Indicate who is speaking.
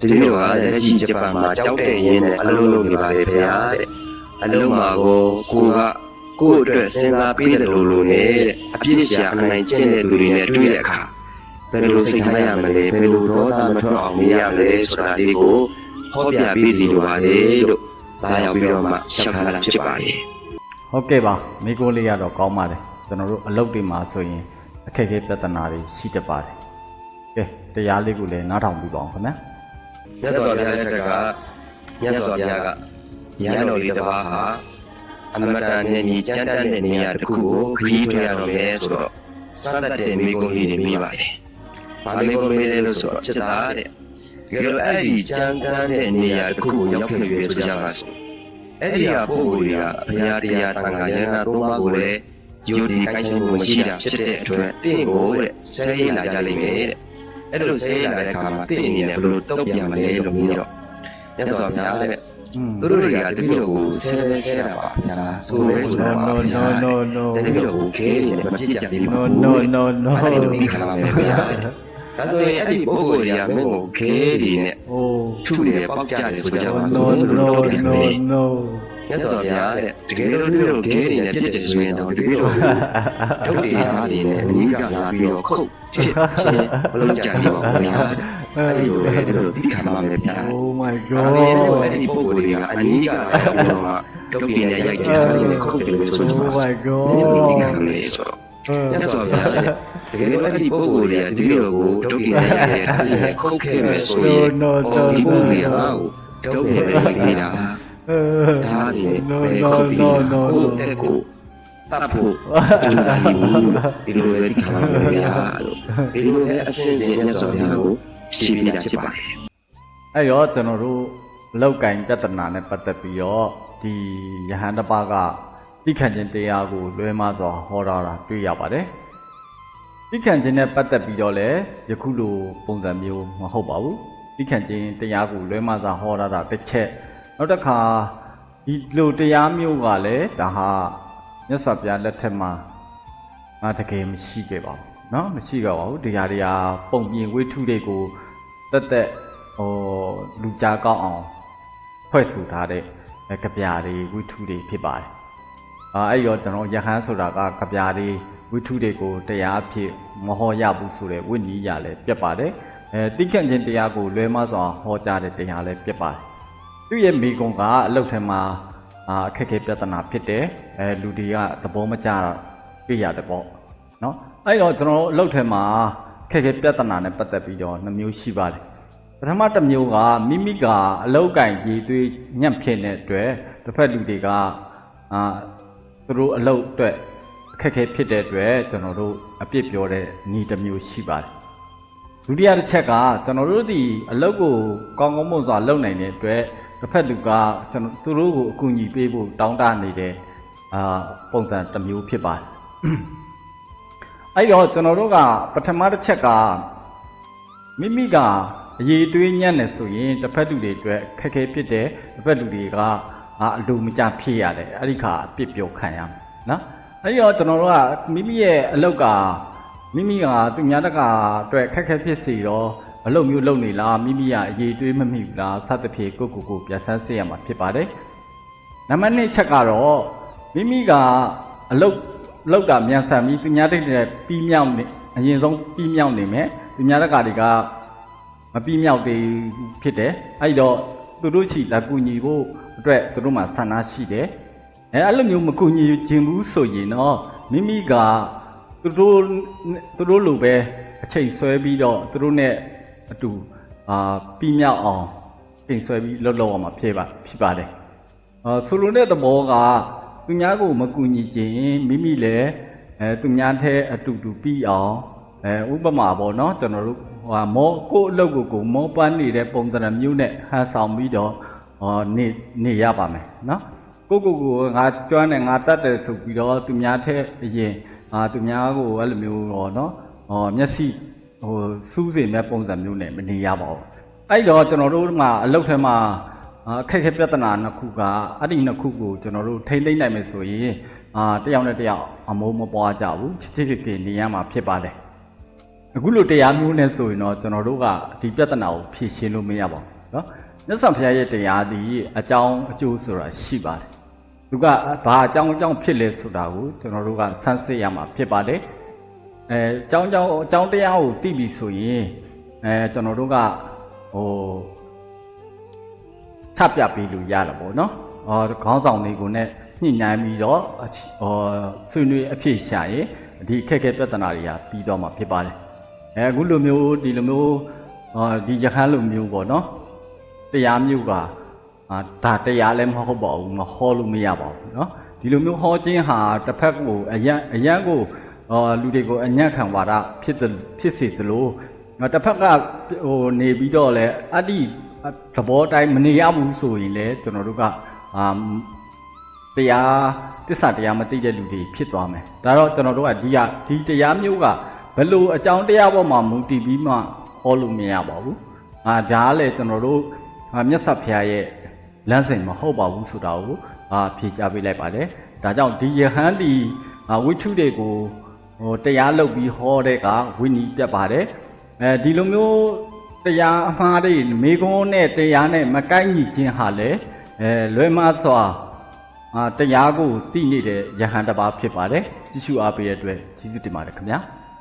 Speaker 1: ဒီလိုကလက်ရှိဂျပန်မှာကြောက်တဲ့ရင်းနဲ့အလုံးလုံးနေပါလေဗျာတဲ့အလုံးမှာကိုကိုကကိုယ့်အတွက်စဉ်းစားပေးတယ်လို့လို့နဲ့တဲ့အပြစ်ရှာအနိုင်ကျင့်တဲ့သူတွေနဲ့တွေ့တဲ့အခါဘယ်လိုစိတ်ထားရမလဲဘယ်လိုဒေါသမထွက်အောင်နေရမလဲဆိုတာလေးကိုဟောပြပေးစီလိုပါလေလို့လာရောက်ပြီးတော့မှရှောက်ထားတာဖြစ်ပါရဲ့
Speaker 2: ဟုတ်ကဲ့ပါမိကိုလေးရတော့ကောင်းပါတယ်ကျွန်တော်တို့အလုပ်တွေမှာဆိုရင်အခက်အခဲပြဿနာတွေရှိတတ်ပါတယ်ကဲတရားလေးကိုလည်းနားထောင်ပြီးပါအောင်ခင်ဗျာ
Speaker 1: မြတ်စွာဘုရားလက်ထက်ကမြတ်စွာဘုရားကရဟန်းတော်လေးတစ်ပါးဟာအမတန်နဲ့ညီကျမ်းတတ်တဲ့နေရာတစ်ခုကိုခရီးထွက်ရတော့မယ်ဆိုတော့စတတ်တဲ့မိဂုံးကြီးတွေမိပါတယ်။ဘာမိဂုံးမေးလဲလို့ဆိုတော့ချက်သားတဲ့။ဒါကြတော့အဲ့ဒီကျမ်းတတ်တဲ့နေရာတစ်ခုကိုရောက်ခဲ့ပြီဆိုကြပါစို့။အဲ့ဒီဟာပုဂ္ဂိုလ်တွေကဘုရားတရားတန်ခါရဟနာသုံးပါးကိုလည်းယုံဒီကိုင်းရှင်မှုမရှိတာဖြစ်တဲ့အတွက်တင့်ကိုတဲ့ဆဲရလာကြလိမ့်မယ်တဲ့။ အဲ့လိုဆင်းလာတဲ့အခါမှာတင့်အနေနဲ့ဘယ်လိုတုံ့ပြန်မလဲလို့မြင်တော့မြတ်စွာဘုရားလည်းသူတို့တွေကတပည့်တော်ကိုဆဲဆဲတာပါဗျာဆိုလဲဆိုတော့ no no
Speaker 2: no no
Speaker 1: တပည့်တော်ကိုခဲနေတယ်မပြစ်ကြသေးဘူး
Speaker 2: no no no no
Speaker 1: အဲ့လိုမိခါပါမယ်ဗျာဒါဆိုရင်အဲ့ဒီပုဂ္ဂိုလ်တွေကမင်းကိုခဲနေတ
Speaker 2: ယ်ဟိုး
Speaker 1: ထုနေပေါက်ကြတယ်ဆိုကြပါစို့
Speaker 2: no no no no
Speaker 1: မြတ်စွာဘုရားတဲ့တကယ်လို့တို့တို့ဂဲတွေနဲ့ပြက်တယ်ဆိုရင်တော့တို့တို့ဒုတ်တွေအားတွေနဲ့အကြီးကလာပြီးတော့ခုတ်ချစ်ချင်းဘလုံးကြပြီးပါဘုရားတဲ့အဲ့ဒီလိုပဲတို့တို့တိခံပါမယ်ဗျာ
Speaker 2: Oh my god
Speaker 1: အဲ့ဒီပုံကိုယ်တွေကအကြီးကလာပြီးတော့ဒုတ်တွေနဲ့ရိုက်ကြတာတွေနဲ့ခုတ်တယ်လို့ဆိုတော့
Speaker 2: Oh my god တိ
Speaker 1: ခံမယ်ဆိုတော့မြတ်စွာဘုရားတကယ်လို့အဲ့ဒီပုဂ္ဂိုလ်တွေကဒီလိုကိုဒုက္ခနဲ့ရတယ်ခုတ်ခဲ့မယ်ဆိုရင်အော်ဒီပုဂ္ဂိုလ်တွေကဒုက္ခနဲ့ရိုက်နေတာ ဒါဒီ
Speaker 2: no
Speaker 1: ဘယ်
Speaker 2: no
Speaker 1: ခုတ်ပြီး
Speaker 2: no no
Speaker 1: ကိုယ့်တက်ကိုတပ်ဖို့ကျူးစာယူဒီလိုပဲဒီခံရမယ်ဗျာလို့ဒီလိုပဲအစင်းစင်းညဆော်ပြကိုဖြည့်ပြတာဖြစ်ပါတယ်
Speaker 2: အဲ့တော့ကျွန်တော်တို့လောက်ကင်ပြဿနာနဲ့ပတ်သက်ပြီးတော့ဒီယဟန်တစ်ပါးကသိခံခြင်းတရားကိုလွဲမှားစွာဟောတာတာတွေ့ရပါတယ်သိခံခြင်းနဲ့ပတ်သက်ပြီးတော့လည်းယခုလိုပုံစံမျိုးမဟုတ်ပါဘူးသိခံခြင်းတရားကိုလွဲမှားစွာဟောတာတာတစ်ချက် နောက်တစ်ခါဒီလိုတရားမျိုးကလည်းဒါဟာမြတ်စွာဘုရားလက်ထက်မှာငါတကယ်မရှိခဲ့ပါဘူးเนาะမရှိခဲ့ပါဘူးတရားတရားပုံပြင်ဝိထုတွေကိုတက်တက် ဟိုလူကြားကောင်းအောင်ဖွဲ့ဆိုထားတဲ့ကြပြာတွေဝိထုတွေဖြစ်ပါတယ်။အာအဲ့ရောကျွန်တော်ယဟန်ဆိုတာကကြပြာတွေဝိထုတွေကိုတရားအဖြစ်မဟောရဘူးဆိုတဲ့ဝိနည်းရလည်းပြတ်ပါတယ်။အဲတိခန့်ခြင်းတရားကိုလွဲမစွာဟောကြားတဲ့တရားလည်းပြတ်ပါတယ်။ သူ့ရဲ့မိကုံကအလုတ်ထဲမှာအာအခက်အခဲပြဿနာဖြစ်တယ်။အဲလူတွေကသဘောမကျတော့ပြရတယ်ပေါ့။နော်။အဲ့တော့ကျွန်တော်အလုတ်ထဲမှာအခက်အခဲပြဿနာနဲ့ပတ်သက်ပြီးတော့နှမျိုးရှိပါတယ်။ပထမတစ်မျိုးကမိမိကအလောက်ကင်ကြီးသွေးညံ့ဖြစ်တဲ့အတွက်တစ်ဖက်လူတွေကအာသူတို့အလောက်အတွက်အခက်အခဲဖြစ်တဲ့အတွက်ကျွန်တော်တို့အပြစ်ပြောတဲ့ညီတစ်မျိုးရှိပါတယ်ဒုတိယတစ်ချက်ကကျွန်တော်တို့ဒီအလောက်ကိုကောင်းကောင်းမွန်စွာလုပ်နိုင်တဲ့အတွက် တစ်ဖက်လူကကျွန်တော်သူတို့ကိုအကူအညီပေးဖို့တောင်းတနေတဲ့အာပုံစံတစ်မျိုးဖြစ်ပါတယ်အဲ့တော့ကျွန်တော်တို့ကပထမတစ်ချက်ကမိမိကအရေးသွေးညံ့နေဆိုရင်တစ်ဖက်လူတွေအတွက်ခက်ခဲဖြစ်တယ်တစ်ဖက်လူတွေကငါအလိုမကျဖြစ်ရတယ်အဲ့ဒီခါအပြစ်ပြောခံရမယ်နော်အဲ့ဒီတော့ကျွန်တော်တို့ကမိမိရဲ့အလောက်ကမိမိကသူများတကာအတွက်ခက်ခဲဖြစ်စီတော့ အလုပ်မျိုးလုပ်နေလားမိမိကအရေးသွေးမမိဘူးလားစသဖြင့်ကိုယ့်ကိုယ်ကိုပြန်ဆန်းစစ်ရမှာဖြစ်ပါတယ်နံပါတ်2ချက်ကတော့မိမိကအလုတ်လောက်တာမြန်ဆန်ပြီးသူများတိတ်တဲ့ပြီးမြောက်နေအရင်ဆုံးပြီးမြောက်နေမယ်သူများတကာတွေကမပြီးမြောက်သေးဘူးဖြစ်တယ်အဲ့တော့သူတို့ချီလာကူညီဖို့အတွက်သူတို့မှာဆန္ဒရှိတယ်အဲအဲ့လိုမျိုးမကူညီခြင်းဘူးဆိုရင်တော့မိမိကသူတို့သူတို့လိုပဲအချိန်ဆွဲပြီးတော့သူတို့ ਨੇ အတူအာပြီးမြောက်အောင်ချိန်ဆွဲပြီးလှုပ်လှုပ်အောင်မှာဖြစ်ပါဖြစ်ပါတယ်အာဆိုလိုတဲ့သဘောကသူများကိုမကူညီခြင်းမိမိလည်းအဲသူများတဲ့အတူတူပြီးအောင်အဲဥပမာပေါ့နော်ကျွန်တော်တို့ဟိုဟာမောကိုယ့်အလုပ်ကိုကိုယ်မောပန်းနေတဲ့ပုံစံမျိုးနဲ့ဟန်ဆောင်ပြီးတော့ဟောနေနေရပါမယ်နော်ကိုယ့်ကိုယ်ကိုငါကျွမ်းတယ်ငါတတ်တယ်ဆိုပြီးတော့သူများထက်အရင်အာသူများကိုအဲ့လိုမျိုးတော့နော်ဟောမျက်စိ ဟိုစူးစိမ်မဲ့ပုံစံမျိုးနဲ့မနေရပါဘူးအဲ့တော့ကျွန်တော်တို့မှာအလုပ်ထဲမှာအာအခက်အခဲပြဿနာနှစ်ခုကအဲ့ဒီနှစ်ခုကိုကျွန်တော်တို့ထိမ့်သိမ့်နိုင်မယ်ဆိုရင်အာတယောက်နဲ့တယောက်အမိုးမပွားကြဘူးချစ်ချစ်ခင်ခင်နေရမှာဖြစ်ပါတယ် အခုလိုတရားမျိုးနဲ့ဆိုရင်တော့ကျွန်တော်တို့ကဒီပြဿနာကိုဖြေရှင်းလို့မရပါဘူးเนาะမြတ်စွာဘုရားရဲ့တရားဒီအကြောင်းအကျိုးဆိုတာရှိပါတယ်သူကဘာအကြောင်းအကြောင်းဖြစ်လဲဆိုတာကိုကျွန်တော်တို့ကစမ်းစစ်ရမှာဖြစ်ပါတယ် အဲအကြောင်းအကြောင်းအကြောင်းတရားကိုသိပြီဆိုရင်အဲကျွန်တော်တို့ကဟိုချပြပေးလို့ရတာပေါ့နော်။ဟောခေါင်းဆောင်တွေကိုနဲ့ညှိနှိုင်းပြီးတော့အချဟောဆွေးနွေးအဖြစ်ရှာရင်ဒီအခက်အခဲပြဿနာတွေကပြီးတော့မှာဖြစ်ပါတယ်။အဲအခုလိုမျိုးဒီလိုမျိုးဟောဒီရဟန်းလိုမျိုးပေါ့နော်။တရားမျိုးကအာဒါတရားလည်းမဟုတ်ပါဘူးမဟောလို့မရပါဘူးเนาะဒီလိုမျိုးဟောခြင်းဟာတစ်ဖက်ကိုအရန်အရန်ကိုဟော လူတွေကိုအညံ့ခံဝါဒဖြစ်တယ်ဖြစ်စေသလိုနောက်တစ်ဖက်ကဟိုနေပြီးတော့လဲအတ္တိသဘောတိုင်းမနေရဘူးဆိုရင်လေကျွန်တော်တို့ကအာတရားတစ္ဆာတရားမသိတဲ့လူတွေဖြစ်သွားမယ်ဒါတော့ကျွန်တော်တို့ကဒီကဒီတရားမျိုးကဘယ်လိုအကြောင်းတရားပေါ်မှာမူတည်ပြီးမှဟောလို့မရပါဘူးအာဒါကလည်းကျွန်တော်တို့အာမြတ်စွာဘုရားရဲ့လမ်းစဉ်မဟုတ်ပါဘူးဆိုတာကိုအာဖြေချပေးလိုက်ပါတယ်ဒါကြောင့်ဒီယဟန်ဒီအာဝိထုတွေကို ဟိုတရားလုပ်ပြီးဟောတဲ့ကဝိနည်းတက်ပါတယ်အဲဒီလိုမျိုးတရားအမှားတွေမိကုန်းနဲ့တရားနဲ့မကိုက်ညီခြင်းဟာလေအဲလွယ်မစွာအာတရားကိုသိနေတဲ့ယဟန်တစ်ပါးဖြစ်ပါတယ်ကြည့်ရှုအားပေးတဲ့အတွက်ကျေးဇူးတင်ပါတယ်ခင်ဗျာ